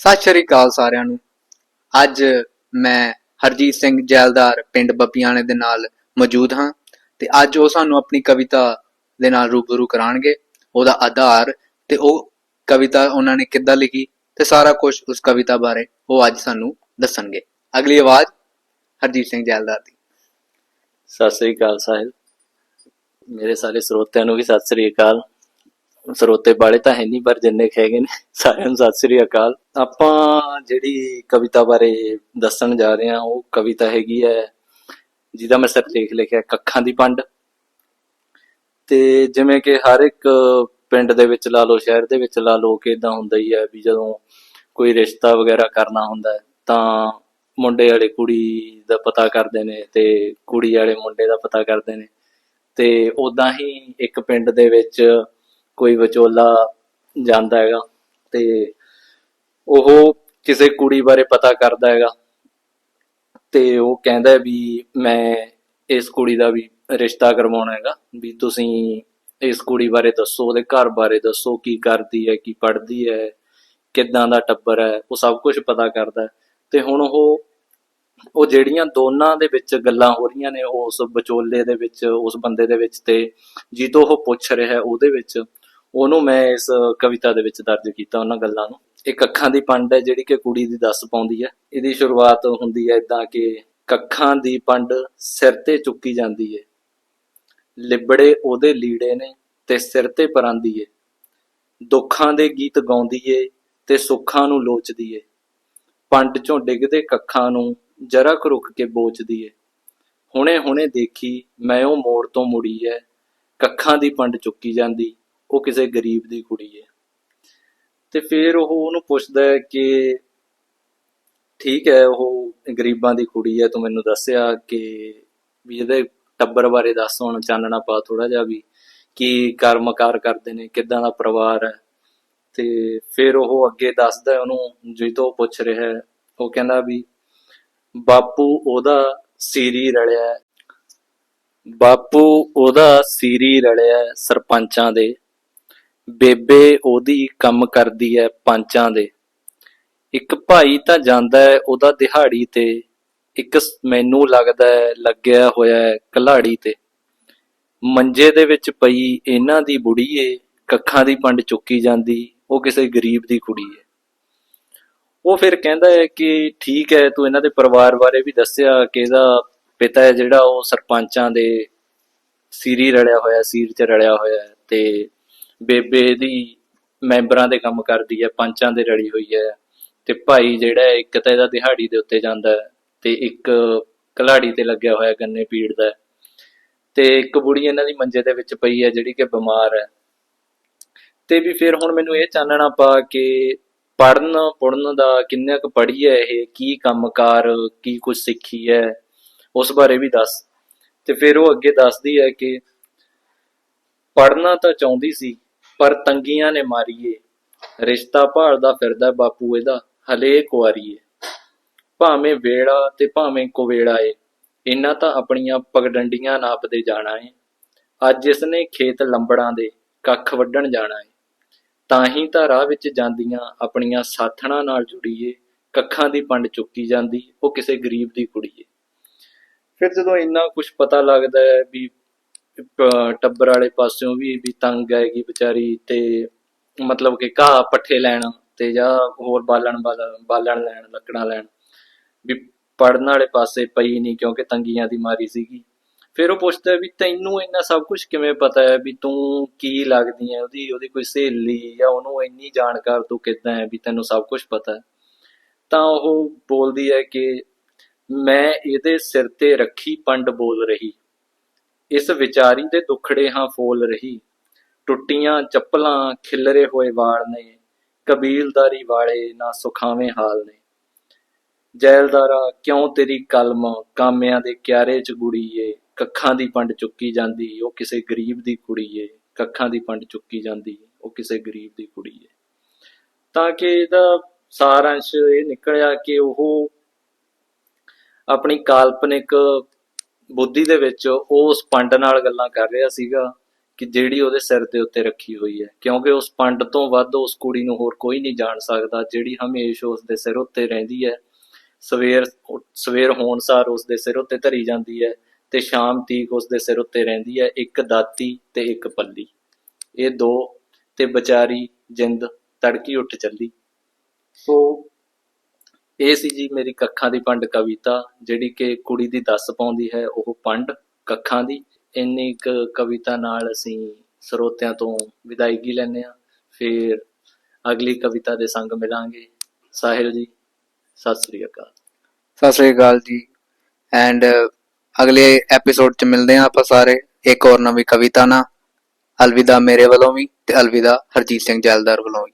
ਸਤਿ ਸ਼੍ਰੀ ਅਕਾਲ ਸਾਰਿਆਂ ਨੂੰ। ਅੱਜ ਮੈਂ ਹਰਜੀਤ ਸਿੰਘ ਜੈਲਦਾਰ ਪਿੰਡ ਬੱਬੀਆਣੇ ਦੇ ਨਾਲ ਮੌਜੂਦ ਹਾਂ ਤੇ ਅੱਜ ਉਹ ਸਾਨੂੰ ਆਪਣੀ ਕਵਿਤਾ ਦੇ ਨਾਲ ਰੂਬਰੂ ਕਰਾਣਗੇ। ਉਹਦਾ ਆਧਾਰ ਤੇ ਉਹ ਕਵਿਤਾ ਉਹਨਾਂ ਨੇ ਕਿੱਦਾਂ ਲਿਖੀ ਤੇ ਸਾਰਾ ਕੁਝ ਉਸ ਕਵਿਤਾ ਬਾਰੇ ਉਹ ਅੱਜ ਸਾਨੂੰ ਦੱਸਣਗੇ। ਅਗਲੀ ਆਵਾਜ਼ ਹਰਜੀਤ ਸਿੰਘ ਜੈਲਦਾਰ ਦੀ। ਸਤਿ ਸ੍ਰੀ ਅਕਾਲ ਸਾਹਿਲ ਮੇਰੇ ਸਾਰੇ ਸਰੋਤਿਆਂ ਨੂੰ ਵੀ ਸਤਿ ਸ੍ਰੀ ਅਕਾਲ। ਸਰੋਤੇ ਵਾਲੇ ਤਾਂ ਹੈ ਨਹੀਂ, ਪਰ ਜਿੰਨੇ ਕੁ ਹੈਗੇ ਨੇ, ਸਾਰਿਆਂ ਨੂੰ ਸਤਿ ਸ੍ਰੀ ਅਕਾਲ। ਆਪਾਂ ਜਿਹੜੀ ਕਵਿਤਾ ਬਾਰੇ ਦੱਸਣ ਜਾ ਰਹੇ ਹਾਂ, ਉਹ ਕਵਿਤਾ ਹੈਗੀ ਹੈ, ਜਿਹਦਾ ਮੈਂ ਸਿਰਲੇਖ ਲਿਖਿਆ, ਕੱਖਾਂ ਦੀ ਪੰਡ। ਤੇ ਜਿਵੇਂ ਕਿ ਹਰ ਇੱਕ ਪਿੰਡ ਦੇ ਵਿੱਚ ਲਾ ਲਓ, ਸ਼ਹਿਰ ਦੇ ਵਿੱਚ ਲਾ ਲਓ, ਕਿ ਇਦਾਂ ਹੁੰਦਾ ਹੀ ਹੈ ਵੀ ਜਦੋਂ ਕੋਈ ਰਿਸ਼ਤਾ ਵਗੈਰਾ ਕਰਨਾ ਹੁੰਦਾ ਹੈ, ਤਾਂ ਮੁੰਡੇ ਵਾਲੇ ਕੁੜੀ ਦਾ ਪਤਾ ਕਰਦੇ ਨੇ ਤੇ ਕੁੜੀ ਵਾਲੇ ਮੁੰਡੇ ਦਾ ਪਤਾ ਕਰਦੇ ਨੇ। ਤੇ ਉਦਾਂ ਹੀ ਇੱਕ ਪਿੰਡ ਦੇ ਵਿੱਚ ਕੋਈ ਵਿਚੋਲਾ ਜਾਂਦਾ ਹੈਗਾ ਤੇ ਉਹ ਕਿਸੇ ਕੁੜੀ ਬਾਰੇ ਪਤਾ ਕਰਦਾ ਹੈਗਾ ਤੇ ਉਹ ਕਹਿੰਦਾ ਵੀ ਮੈਂ ਇਸ ਕੁੜੀ ਦਾ ਵੀ ਰਿਸ਼ਤਾ ਕਰਵਾਉਣਾ ਹੈਗਾ ਵੀ ਤੁਸੀਂ ਇਸ ਕੁੜੀ ਬਾਰੇ ਦੱਸੋ, ਉਹਦੇ ਘਰ ਬਾਰੇ ਦੱਸੋ, ਕੀ ਕਰਦੀ ਹੈ, ਕੀ ਪੜ੍ਹਦੀ ਹੈ, ਕਿੱਦਾਂ ਦਾ ਟੱਬਰ ਹੈ, ਉਹ ਸਭ ਕੁਝ ਪਤਾ ਕਰਦਾ ਤੇ ਹੁਣ ਉਹ ਉਹ ਜਿਹੜੀਆਂ ਦੋਨਾਂ ਦੇ ਵਿੱਚ ਗੱਲਾਂ ਹੋ ਰਹੀਆਂ ਨੇ ਉਸ ਵਿਚੋਲੇ ਦੇ ਵਿੱਚ, ਉਸ ਬੰਦੇ ਦੇ ਵਿੱਚ ਤੇ ਜਿੱਦੋਂ ਉਹ ਪੁੱਛ ਰਿਹਾ ਹੈ, ਉਹਦੇ ਵਿੱਚ ਉਹਨੂੰ ਮੈਂ ਇਸ ਕਵਿਤਾ ਦੇ ਵਿੱਚ ਦਰਜ ਕੀਤਾ ਉਹਨਾਂ ਗੱਲਾਂ ਨੂੰ। ਇੱਕ ਅੱਖਾਂ ਦੀ ਪੰਡ ਹੈ ਜਿਹੜੀ ਕਿ ਕੁੜੀ ਦੀ ਦੱਸ ਪਾਉਂਦੀ ਹੈ। ਇਹਦੀ ਸ਼ੁਰੂਆਤ ਹੁੰਦੀ ਹੈ ਇਦਾਂ ਕਿ ਕੱਖਾਂ ਦੀ ਪੰਡ ਸਿਰ ਤੇ ਚੁੱਕੀ ਜਾਂਦੀ ਹੈ ਲਿਬੜੇ ਉਹਦੇ ਲੀੜੇ ਨੇ ਤੇ ਸਿਰ ਤੇ ਪਰਾਂਦੀ ਏ। ਦੁੱਖਾਂ ਦੇ ਗੀਤ ਗਾਉਂਦੀ ਏ ਤੇ ਸੁੱਖਾਂ ਨੂੰ ਲੋਚਦੀ ਏ। ਪੰਡ ਚੋਂ ਡਿੱਗਦੇ ਕੱਖਾਂ ਨੂੰ ਜਰਾ ਕੁ ਰੁਕ ਕੇ ਬੋਚਦੀ ਏ। ਹੁਣੇ ਹੁਣੇ ਦੇਖੀ ਮੈਂ ਉਹ ਮੋੜ ਤੋਂ ਮੁੜੀ ਐ ਕੱਖਾਂ ਦੀ ਪੰਡ ਚੁੱਕੀ ਜਾਂਦੀ। ਉਹ ਕਿਸੇ ਗਰੀਬ ਦੀ ਕੁੜੀ ਹੈ। ਤੇ ਫਿਰ ਉਹ ਉਹਨੂੰ ਪੁੱਛਦਾ ਹੈ ਕਿ ਠੀਕ ਹੈ, ਉਹ ਗਰੀਬਾਂ ਦੀ ਕੁੜੀ ਹੈ, ਤੂੰ ਮੈਨੂੰ ਦੱਸਿਆ ਕਿ ਵੀ ਇਹਦੇ ਟੱਬਰ ਬਾਰੇ ਦੱਸ, ਹੁਣ ਚਾਨਣਾ ਪਾ ਥੋੜਾ ਜਿਹਾ ਵੀ ਕੀ ਕਰਮਕਾਰ ਕਰਦੇ ਨੇ, ਕਿੱਦਾਂ ਦਾ ਪਰਿਵਾਰ ਹੈ। ਤੇ ਫਿਰ ਉਹ ਅੱਗੇ ਦੱਸਦਾ ਹੈ, ਉਹਨੂੰ ਜਿੱਦੋਂ ਉਹ ਪੁੱਛ ਰਿਹਾ ਹੈ, ਉਹ ਕਹਿੰਦਾ ਵੀ ਬਾਪੂ ਉਹਦਾ ਸੀਰੀ ਰਲਿਆ ਬਾਪੂ ਉਹਦਾ ਸੀਰੀ ਰਲਿਆ ਸਰਪੰਚਾਂ ਦੇ। ਬੇਬੇ ਉਹਦੀ ਕੰਮ ਕਰਦੀ ਹੈ ਪੰਚਾਂ ਦੇ। ਇੱਕ ਭਾਈ ਤਾਂ ਜਾਂਦਾ ਹੈ ਉਹਦਾ ਦਿਹਾੜੀ ਤੇ, ਇੱਕ ਮੈਨੂੰ ਲੱਗਦਾ ਹੈ ਲੱਗਿਆ ਹੋਇਆ ਹੈ ਕਲਾੜੀ ਤੇ। ਮੰਜੇ ਦੇ ਵਿੱਚ ਪਈ ਇਹਨਾਂ ਦੀ ਬੁੜੀ ਏ, ਕੱਖਾਂ ਦੀ ਪੰਡ ਚੁੱਕੀ ਜਾਂਦੀ, ਉਹ ਕਿਸੇ ਗਰੀਬ ਦੀ ਕੁੜੀ ਏ। ਉਹ ਫਿਰ ਕਹਿੰਦਾ ਹੈ ਕਿ ਠੀਕ ਹੈ ਤੂੰ ਇਹਨਾਂ ਦੇ ਪਰਿਵਾਰ ਬਾਰੇ ਵੀ ਦੱਸਿਆ ਕਿ ਇਹਦਾ ਪਿਤਾ ਹੈ ਜਿਹੜਾ ਉਹ ਸਰਪੰਚਾਂ ਦੇ ਸੀਰੀ ਰਲਿਆ ਹੋਇਆ, ਸੀਰ 'ਚ ਰਲਿਆ ਹੋਇਆ ਤੇ ਬੇਬੇ ਦੀ ਮੈਂਬਰਾਂ ਦੇ ਕੰਮ ਕਰਦੀ ਹੈ, ਪੰਚਾਂ ਦੇ ਰਲੀ ਹੋਈ ਹੈ ਤੇ ਭਾਈ ਜਿਹੜਾ ਇੱਕ ਤਾਂ ਇਹਦਾ ਦਿਹਾੜੀ ਦੇ ਉੱਤੇ ਜਾਂਦਾ ਤੇ ਇੱਕ ਕਲਾੜੀ ਤੇ ਲੱਗਿਆ ਹੋਇਆ ਗੰਨੇ ਪੀੜਦਾ ਤੇ ਇੱਕ ਬੁੜੀ ਇਹਨਾਂ ਦੀ ਮੰਜੇ ਦੇ ਵਿੱਚ ਪਈ ਹੈ, ਜਿਹੜੀ ਕਿ ਬਿਮਾਰ ਹੈ। ਤੇ ਵੀ ਫਿਰ ਹੁਣ ਮੈਨੂੰ ਇਹ ਚਾਨਣਾ ਪਾ ਕਿ ਪੜਨ ਪੜਨ ਦਾ ਕਿੰਨਾ ਕੁ ਪੜ੍ਹੀ ਹੈ ਇਹ, ਕੀ ਕੰਮਕਾਰ, ਕੀ ਕੁਝ ਸਿੱਖੀ ਹੈ, ਉਸ ਬਾਰੇ ਵੀ ਦੱਸ। ਤੇ ਫਿਰ ਉਹ ਅੱਗੇ ਦੱਸਦੀ ਹੈ ਕਿ ਪੜਨਾ ਤਾਂ ਚਾਹੁੰਦੀ ਸੀ ਪਰ ਤੰਗੀਆਂ ਨੇ ਮਾਰੀਏ। ਰਿਸ਼ਤਾ ਭਾਲਦਾ ਫਿਰਦਾ ਬਾਪੂ ਇਹਦਾ, ਹਲੇ ਕੁਆਰੀਏ। ਭਾਵੇਂ ਵੇੜਾ ਤੇ ਭਾਵੇਂ ਕੁਵੇੜਾ ਏ, ਇਹਨਾਂ ਤਾਂ ਆਪਣੀਆਂ ਪਗਡੰਡੀਆਂ ਨਾਪਦੇ ਜਾਣਾ ਏ। ਅੱਜ ਇਸਨੇ ਖੇਤ ਲੰਬੜਾਂ ਦੇ ਕੱਖ ਵੱਢਣ ਜਾਣਾ ਏ। ਤਾਂ ਹੀ ਤਾਂ ਰਾਹ ਵਿੱਚ ਜਾਂਦੀਆਂ ਆਪਣੀਆਂ ਸਾਥਣਾਂ ਨਾਲ ਜੁੜੀਏ, ਕੱਖਾਂ ਦੀ ਪੰਡ ਚੁੱਕੀ ਜਾਂਦੀ, ਉਹ ਕਿਸੇ ਗਰੀਬ ਦੀ ਕੁੜੀ ਏ। ਫਿਰ ਜਦੋਂ ਇੰਨਾ ਕੁਝ ਪਤਾ ਲੱਗਦਾ ਹੈ ਵੀ ਟੱਬਰ ਵਾਲੇ ਪਾਸਿਓਂ ਵੀ ਵੀ ਤੰਗ ਹੈਗੀ ਵਿਚਾਰੀ ਤੇ ਮਤਲਬ ਕਿ ਘਾਹ ਪੱਠੇ ਲੈਣ ਤੇ ਜਾਂ ਹੋਰ ਬਾਲਣ ਬਾਲਣ ਲੈਣ, ਲੱਕੜਾਂ ਲੈਣ। ਵੀ ਪੜਨ ਵਾਲੇ ਪਾਸੇ ਪਈ ਨਹੀਂ ਕਿਉਂਕਿ ਤੰਗੀਆਂ ਦੀ ਮਾਰੀ ਸੀਗੀ। ਫਿਰ ਉਹ ਪੁੱਛਦਾ ਵੀ ਤੈਨੂੰ ਇੰਨਾ ਸਭ ਕੁਝ ਕਿਵੇਂ ਪਤਾ ਹੈ ਵੀ ਤੂੰ ਕੀ ਲੱਗਦੀ ਹੈ? ਉਹਦੀ ਉਹਦੀ ਕੋਈ ਸਹੇਲੀ ਜਾਂ ਉਹਨੂੰ ਇੰਨੀ ਜਾਣਕਾਰ ਤੂੰ ਕਿੱਦਾਂ ਹੈ ਵੀ ਤੈਨੂੰ ਸਭ ਕੁਝ ਪਤਾ ਹੈ? ਤਾਂ ਉਹ ਬੋਲਦੀ ਹੈ ਕਿ ਮੈਂ ਇਹਦੇ ਸਿਰ ਤੇ ਰੱਖੀ ਪੰਡ ਬੋਲ ਰਹੀ। ਇਸ ਵਿਚਾਰੀ ਦੇ ਦੁਖੜੇ ਹਾਂ ਫੋਲ ਰਹੀ। ਟੁੱਟੀਆਂ ਚੱਪਲਾਂ ਖਿਲਰੇ ਹੋਏ ਵਾਲ ਨੇ, ਕਬੀਲਦਾਰੀ ਵਾਲੇ ਨਾ ਸੁਖਾਵੇਂ ਹਾਲ ਨੇ। ਜੈਲਦਾਰਾ, ਕਿਉਂ ਤੇਰੀ ਕਲਮ ਕਾਮਿਆਂ ਦੇ ਕਿਆਰੇ ਚ ਗੁੜੀਏ? ਕੱਖਾਂ ਦੀ ਪੰਡ ਚੁੱਕੀ ਜਾਂਦੀ, ਉਹ ਕਿਸੇ ਗਰੀਬ ਦੀ ਕੁੜੀ ਏ ਕੱਖਾਂ ਦੀ ਪੰਡ ਚੁੱਕੀ ਜਾਂਦੀ, ਉਹ ਕਿਸੇ ਗਰੀਬ ਦੀ ਕੁੜੀ ਏ ਤਾਂ ਕਿ ਇਹਦਾ ਸਾਰ ਅੰਸ਼ ਇਹ ਨਿਕਲਿਆ ਕਿ ਉਹ ਆਪਣੀ ਕਾਲਪਨਿਕ ਬੁੱਧੀ ਦੇ ਵਿੱਚ ਉਸ ਪੰਡ ਨਾਲ ਗੱਲਾਂ ਕਰ ਰਿਹਾ ਸੀਗਾ ਕਿ ਜਿਹੜੀ ਉਹਦੇ ਸਿਰ ਦੇ ਉੱਤੇ ਰੱਖੀ ਹੋਈ ਹੈ। ਕਿਉਂਕਿ ਉਸ ਪੰਡ ਤੋਂ ਵੱਧ ਉਸ ਕੁੜੀ ਨੂੰ ਹੋਰ ਕੋਈ ਨਹੀਂ ਜਾਣ ਸਕਦਾ, ਜਿਹੜੀ ਹਮੇਸ਼ ਉਸ ਦੇ ਸਿਰ ਉੱਤੇ ਰਹਿੰਦੀ ਹੈ। ਸਵੇਰ ਸਵੇਰ ਹੋਣ ਸਾਰ ਉਸ ਦੇ ਸਿਰ ਉੱਤੇ ਧਰੀ ਜਾਂਦੀ ਹੈ ਤੇ ਸ਼ਾਮ ਤੀਕ ਉਸ ਦੇ ਸਿਰ ਉੱਤੇ ਰਹਿੰਦੀ ਹੈ, ਇੱਕ ਦਾਤੀ ਤੇ ਇੱਕ ਪੱਲੀ। ਇਹ ਦੋ ਤੇ ਵਿਚਾਰੀ ਜਿੰਦ ਤੜਕੀ ਉੱਠ ਚੱਲੀ। ਸੋ ਇਹ ਸੀ ਜੀ ਮੇਰੀ ਕੱਖਾਂ ਦੀ ਪੰਡ ਕਵਿਤਾ, ਜਿਹੜੀ ਕਿ ਕੁੜੀ ਦੀ ਦੱਸ ਪਾਉਂਦੀ ਹੈ, ਉਹ ਪੰਡ ਕੱਖਾਂ ਦੀ। ਇੰਨੀ ਇੱਕ ਕਵਿਤਾ ਨਾਲ ਅਸੀਂ ਸਰੋਤਿਆਂ ਤੋਂ ਵਿਦਾਇਗੀ ਲੈਂਦੇ ਹਾਂ। ਫਿਰ ਅਗਲੀ ਕਵਿਤਾ ਦੇ ਸੰਗ ਮਿਲਾਂਗੇ। ਸਾਹਿਲ ਜੀ, ਸਤਿ ਸ੍ਰੀ ਅਕਾਲ। ਸਤਿ ਸ੍ਰੀ ਅਕਾਲ ਜੀ। ਐਂਡ ਅਗਲੇ ਐਪੀਸੋਡ ਚ ਮਿਲਦੇ ਹਾਂ ਆਪਾਂ ਸਾਰੇ। ਇੱਕ ਹੋਰ ਨਵੀਂ ਕਵਿਤਾ ਨਾਲ। ਅਲਵਿਦਾ ਮੇਰੇ ਵੱਲੋਂ ਵੀ ਤੇ ਅਲਵਿਦਾ ਹਰਜੀਤ ਸਿੰਘ ਜੈਲਦਾਰ ਵੱਲੋਂ ਵੀ।